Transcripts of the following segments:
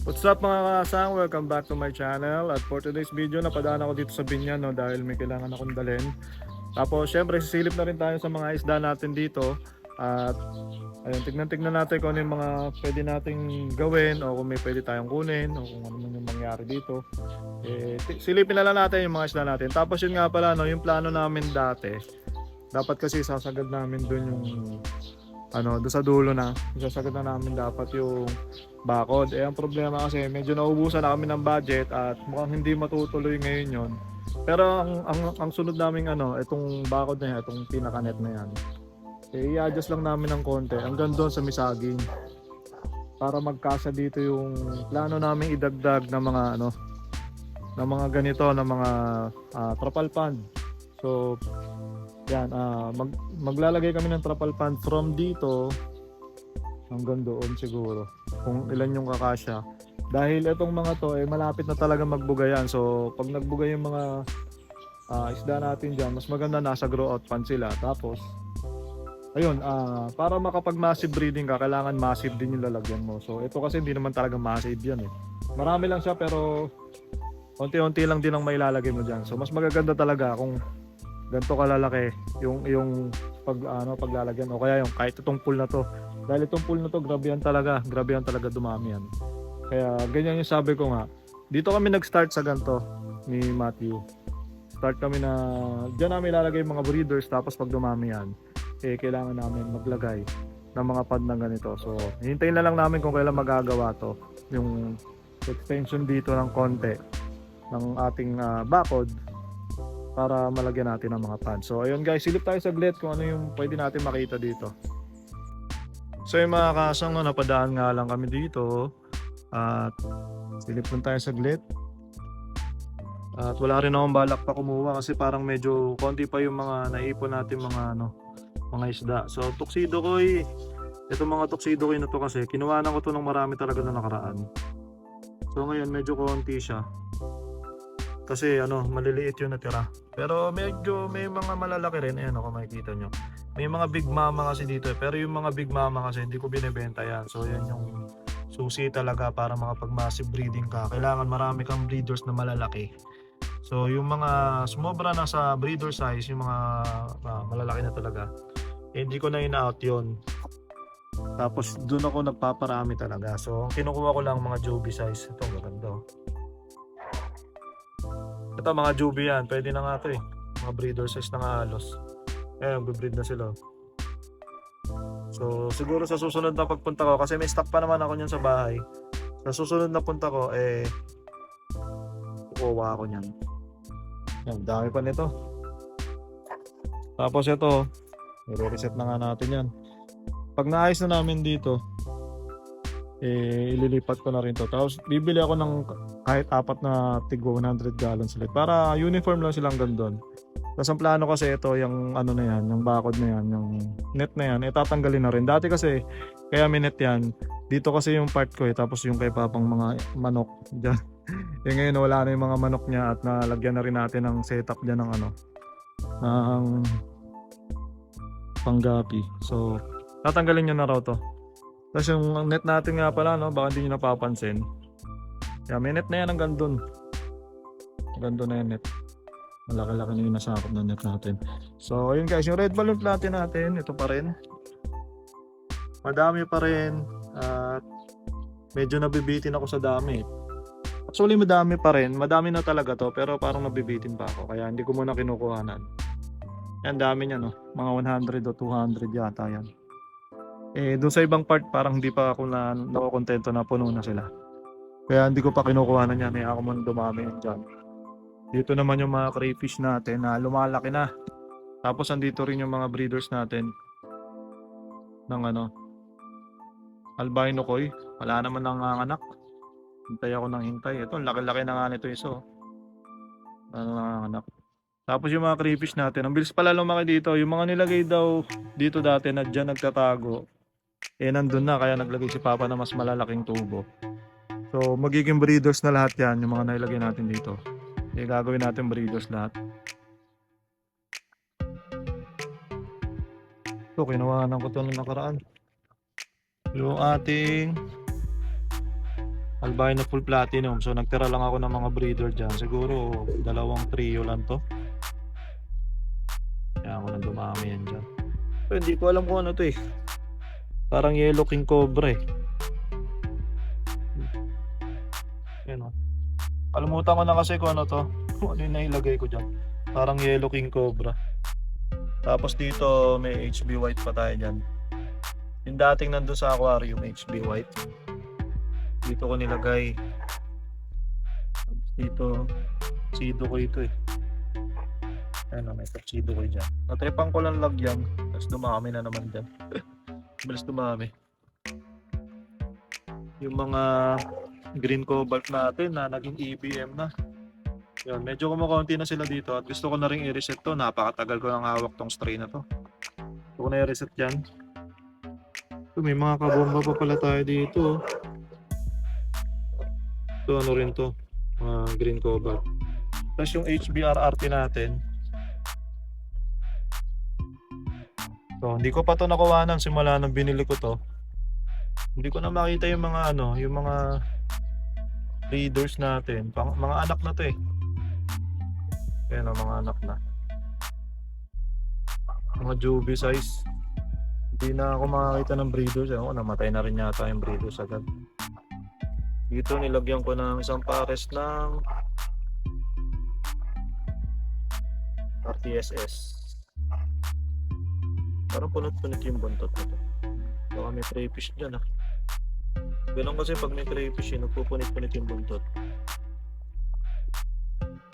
What's up mga kasang? Welcome back to my channel. At for today's video, napadaan ako dito sa Binyan no, dahil may kailangan akong dalhin. Tapos syempre, sisilip na rin tayo sa mga isda natin dito. At ayun, tignan-tignan natin kung ano yung mga pwede nating gawin o kung may pwede tayong kunin o kung ano man yung mangyari dito. Eh, silipin na lang natin yung mga isda natin. Tapos yun nga pala, no, yung plano namin dati, dapat kasi sasagad namin dun yung ano, doon sa dulo na, sasagad na namin dapat yung bakod. Eh, ang problema kasi medyo naubusan na kami ng budget at mukhang hindi matutuloy ngayon yon. Pero ang, ang, ang sunod naming ano, itong bakod na yan, itong pinaka-net na yan, eh, i-adjust lang namin ng konti hanggang doon sa misaging para magkasa dito yung plano namin idagdag ng mga ano ng mga ganito ng mga ah, trapal pan. So yan, ah, mag, maglalagay kami ng trapal pan from dito hanggang doon siguro kung ilan yung kakasya. Dahil itong mga to eh malapit na talaga magbugayan. So pag nagbugay yung mga ah, isda natin diyan, mas maganda nasa grow out pan sila. Tapos ayun, ah, para makapag massive breeding ka, kailangan massive din yung lalagyan mo. So ito kasi hindi naman talaga massive yan eh. Marami lang siya pero unti-unti lang din ang mailalagay mo diyan. So mas magaganda talaga kung ganito kalalaki yung yung pag ano paglalagyan. O kaya yung kahit itong pool na to. Dahil itong pool na to grabe yan talaga. Grabe yan talaga dumami yan. Kaya ganyan yung sabi ko nga. Dito kami nag-start sa ganito ni Matthew. Start kami na diyan namin ilalagay mga breeders tapos pag dumami yan eh kailangan namin maglagay ng mga pad na ganito. So hintayin na lang namin kung kailan magagawa to. Yung extension dito ng konti ng ating ah, bakod para malagyan natin ng mga pads. So ayun guys, silip tayo saglit kung ano yung pwede natin makita dito. So yung mga kasang no, napadaan nga lang kami dito at silip lang tayo saglit. At wala rin akong balak pa kumuha kasi parang medyo konti pa yung mga naipon natin mga ano, mga isda. So tuxedo ko ito mga tuxedo ko na to kasi kinuhanan ko to ng marami talaga na nakaraan. So ngayon medyo konti siya. Kasi ano, maliliit yung natira. Pero medyo may mga malalaki rin. Ayan ako makikita nyo. May mga big mama kasi dito eh. Pero yung mga big mama kasi hindi ko binibenta yan. So yan yung susi talaga para makapag massive breeding ka. Kailangan marami kang breeders na malalaki. So yung mga sumobra na sa breeder size, yung mga ah, malalaki na talaga, eh, hindi ko na in-out yun. Tapos doon ako nagpaparami talaga. So kinukuha ko lang mga Joby size. Ito maganda. Ito mga Juby yan, pwede na nga ito eh. Mga breeder size na nga halos. Eh, breed na sila. So, siguro sa susunod na pagpunta ko, kasi may stock pa naman ako niyan sa bahay. Sa susunod na punta ko, eh, kukuha ako niyan. Yan, dami pa nito. Tapos ito, i-reset na nga natin yan. Pag naayos na namin dito, eh, ililipat ko na rin to. Tapos, bibili ako ng kahit apat na tigwa 100 gallons ulit. Para uniform lang silang gandun. Tapos ang plano kasi ito, yung ano na yan, yung bakod na yan, yung net na yan, eh tatanggalin na rin. Dati kasi, kaya may yan, dito kasi yung part ko eh, tapos yung kay papang mga manok dyan. eh ngayon wala na yung mga manok niya at nalagyan na rin natin ng setup dyan ng ano, ng panggapi. So, tatanggalin nyo na raw to. Tapos yung net natin nga pala, no, baka hindi nyo napapansin. Yeah, may net na yan hanggang dun. Hanggang dun na yung net. Malaki-laki na yung nasakop ng net natin. So, ayun guys, yung red balloon platin natin, ito pa rin. Madami pa rin. At medyo nabibitin ako sa dami. Actually, madami pa rin. Madami na talaga to, pero parang nabibitin pa ako. Kaya hindi ko muna kinukuhanan. Yan, dami niya, no? Mga 100 o 200 yata yan. Eh, doon sa ibang part, parang hindi pa ako na nakokontento na puno na sila. Kaya hindi ko pa kinukuha na yan. Eh, ako muna dumami yan dyan. Dito naman yung mga crayfish natin na lumalaki na. Tapos andito rin yung mga breeders natin ng ano albino koi. Wala naman nang anak. Hintay ako ng hintay. Ito, laki-laki na nga nito iso. Ano nanganganak. Tapos yung mga crayfish natin, ang bilis pala lumaki dito. Yung mga nilagay daw dito dati na dyan nagtatago, eh nandun na kaya naglagay si Papa na mas malalaking tubo. So magiging breeders na lahat yan, yung mga nailagay natin dito. Eh gagawin natin breeders lahat. Ito, kinuhanan ko ito nung nakaraan. Yung ating albino full platinum. So nagtira lang ako ng mga breeder dyan. Siguro dalawang trio lang to. Kaya ako nang dumami yan dyan. Pero hindi ko alam kung ano to eh. Parang yellow king cobra eh. Yan o. Kalimutan ko na kasi kung ano to. Kung ano yung nailagay ko dyan. Parang yellow king cobra. Tapos dito may HB white pa tayo dyan. Yung dating nandun sa aquarium, HB white. Dito ko nilagay. Dito, sido ko ito eh. Ano, may tuxedo ko dyan. Natripan ko lang lagyan. Tapos dumami na naman dyan. Bilis dumami. Yung mga green cobalt natin na naging EBM na. Yun, medyo kumukunti na sila dito at gusto ko na rin i-reset to. Napakatagal ko nang hawak tong strain na to. Gusto ko na i-reset yan. Ito, may mga kabomba pa pala tayo dito. Ito ano rin to. Mga green cobalt. Tapos yung HBRRT natin. So, hindi ko pa to nakuha ng simula nang binili ko to. Hindi ko na makita yung mga ano, yung mga breeders natin. Pang, mga anak na to eh. Ayan o, mga anak na. Mga juvie size. Hindi na ako makakita ng breeders. Ewan ko, namatay na rin yata yung breeders agad. Dito nilagyan ko ng isang pares ng RTSS. Parang punot-punot yung buntot nito. Baka may crayfish dyan ah. Ganun kasi pag may crayfish yun, nagpupunit-punit yung buntot.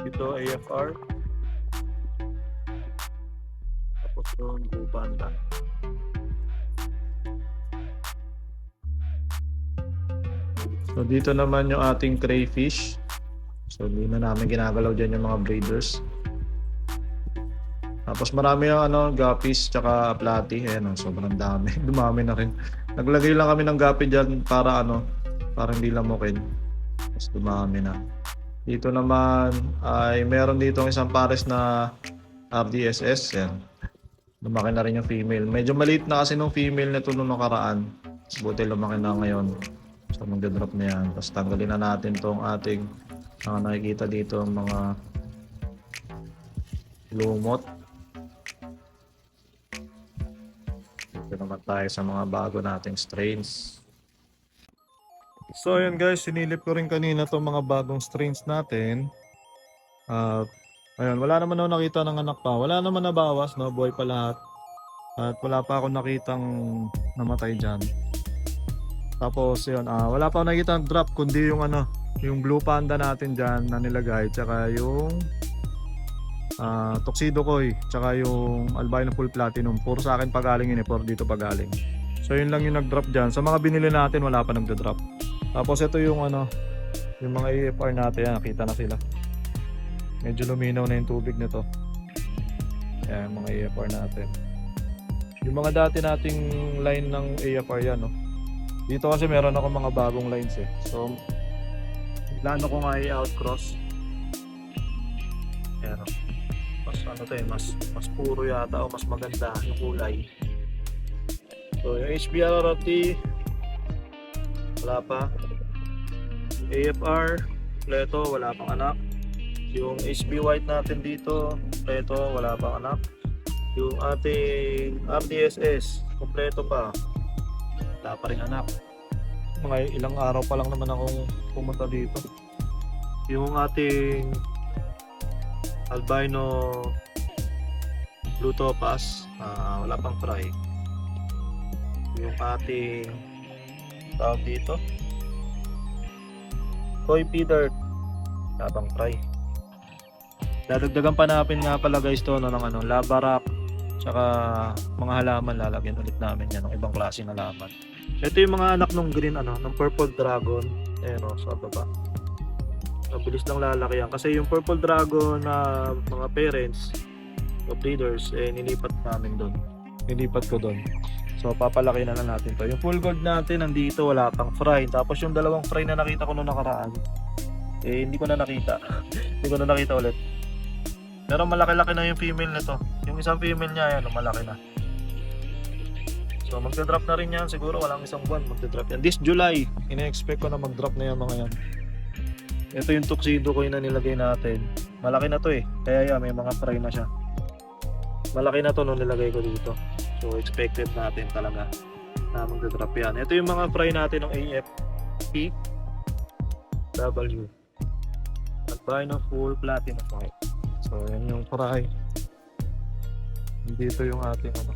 Ito AFR. Tapos doon Blue Panda. So dito naman yung ating crayfish. So hindi na namin ginagalaw dyan yung mga breeders. Tapos marami yung ano, guppies tsaka platy. Ayan, oh, sobrang dami. Dumami na rin. Naglagay lang kami ng guppy dyan para ano, para hindi lamukin. Tapos dumami na. Dito naman ay meron dito isang pares na RDSS. Yan. Lumaki na rin yung female. Medyo maliit na kasi nung female nito nung nakaraan. Buti lumaki na ngayon. So magdadrop na yan. Tapos tanggalin na natin tong ating mga nakikita dito mga lumot. Dito naman tayo sa mga bago nating strains. So yun guys, sinilip ko rin kanina tong mga bagong strains natin. At ayun, wala naman ako nakita ng anak pa. Wala naman nabawas, no? Buhay pa lahat. At wala pa ako nakitang namatay dyan. Tapos yun, ah, wala pa ako nakita drop kundi yung ano, yung blue panda natin dyan na nilagay. Tsaka yung ah tuxedo koi, tsaka yung albino full platinum. Puro sa akin pagaling yun eh, puro dito pagaling. So yun lang yung nag-drop dyan. Sa mga binili natin, wala pa nagda-drop. Tapos ito yung ano, yung mga AFR natin, yan, nakita na sila. Medyo luminaw na yung tubig nito. Yan, mga AFR natin. Yung mga dati nating line ng AFR yan, no. Dito kasi meron ako mga bagong lines eh. So, plano ko nga i-outcross. No. Mas ano to eh, mas, mas puro yata o mas maganda yung kulay. So, yung HBRRT, wala pa. AFR, kompleto, wala pang anak. Yung HB White natin dito, kompleto, wala pang anak. Yung ating RDSS, kompleto pa. Wala pa rin anak. Mga ilang araw pa lang naman akong pumunta dito. Yung ating albino blue topaz, ah, wala pang fry. Yung ating tawag dito, Koi Peter, wala pang fry. Dadagdagan pa natin nga pala guys to no, ng ano, lava rock tsaka mga halaman lalagyan ulit namin yan ng ibang klase ng halaman. Ito yung mga anak ng green ano, ng purple dragon. Ayan o, sa baba. Mabilis lang lalaki yan. Kasi yung purple dragon na mga parents o breeders, eh nilipat namin doon. Nilipat ko doon. So papalaki na lang natin to. Yung full gold natin nandito wala pang fry. Tapos yung dalawang fry na nakita ko noong nakaraan, eh hindi ko na nakita. hindi ko na nakita ulit. Pero malaki-laki na yung female nito. Yung isang female niya, ayan, malaki na. So magda-drop na rin yan. Siguro walang isang buwan magda-drop yan. This July, ina-expect ko na mag-drop na yan mga yan. Ito yung tuxedo ko na nilagay natin. Malaki na to eh. Kaya yan, may mga fry na siya. Malaki na to nung nilagay ko dito. So expected natin talaga na magda-drop yan. Ito yung mga fry natin ng AFP W. Albino full platinum white. So yan yung fry. Dito yung ating ano,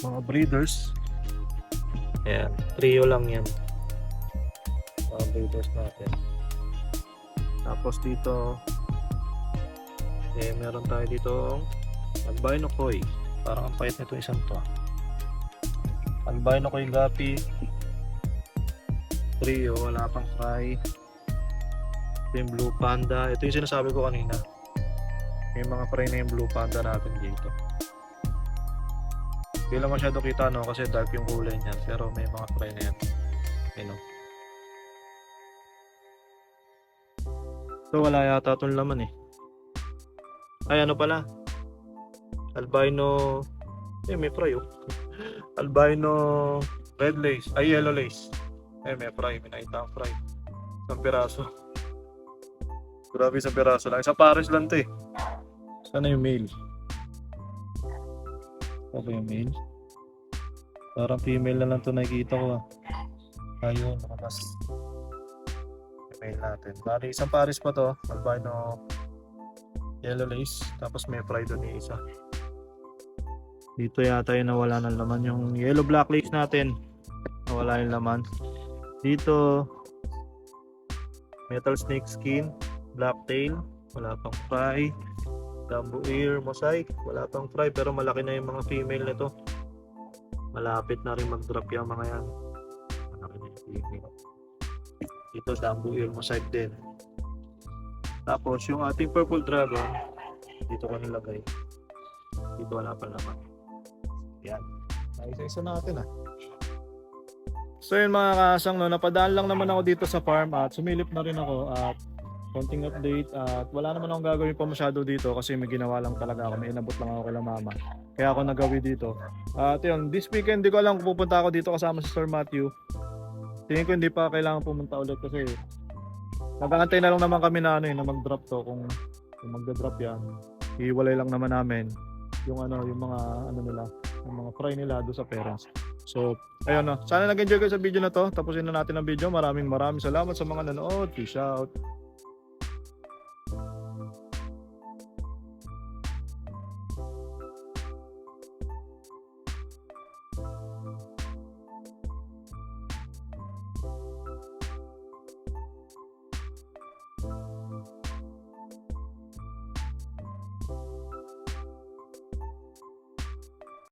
mga breeders. Ayan, trio lang yan. Mga breeders natin. Tapos dito, eh, meron tayo dito albino koi. Parang ang pait nito isang to. Albino koi gapi. Trio, wala pang fry. Ito yung blue panda. Ito yung sinasabi ko kanina. May mga fry na yung blue panda natin dito. Hindi lang masyado kita no kasi dark yung kulay niyan pero may mga fry na yan. Ayun oh. So wala yata itong laman eh. Ay ano pala? Albino eh may fry oh. Albino red lace, ay yellow lace. Eh may fry, may nakita ang fry. Isang piraso. Grabe isang piraso lang. Isang pares lang to eh. Sana yung? Ano ba yung mail? Parang female na lang to nakikita ko ah. Ayun, nakamas. Email natin. Bali, isang pares pa to. Albino yellow lace. Tapos may fry doon yung isa. Dito yata yung nawala ng laman. Yung yellow black lace natin. Nawala yung laman. Dito, metal snake skin, black tail, wala pang fry. Dumbo ear, mosaic, wala pang fry pero malaki na yung mga female nito. Malapit na rin mag-drop yung mga yan. Malaki na yung female. Dito Dumbo ear, mosaic din. Tapos yung ating purple dragon, dito ko nilagay. Dito wala pa naman. Yan. Isa-isa natin ah. So yun mga kasang, no, napadaan lang naman ako dito sa farm at sumilip na rin ako at konting update at wala naman akong gagawin pa masyado dito kasi may ginawa lang talaga ako, may inabot lang ako kay mama. Kaya ako nagawi dito. At yun, this weekend, di ko alam kung pupunta ako dito kasama si Sir Matthew. Tingin ko hindi pa kailangan pumunta ulit kasi nag-aantay na lang naman kami na ano eh, na mag-drop to kung, kung magda-drop yan. Iwalay lang naman namin yung ano, yung mga ano nila, yung mga fry nila do sa parents. So, ayun na. Sana nag-enjoy kayo sa video na to. Tapusin na natin ang video. Maraming maraming salamat sa mga nanood. Peace out.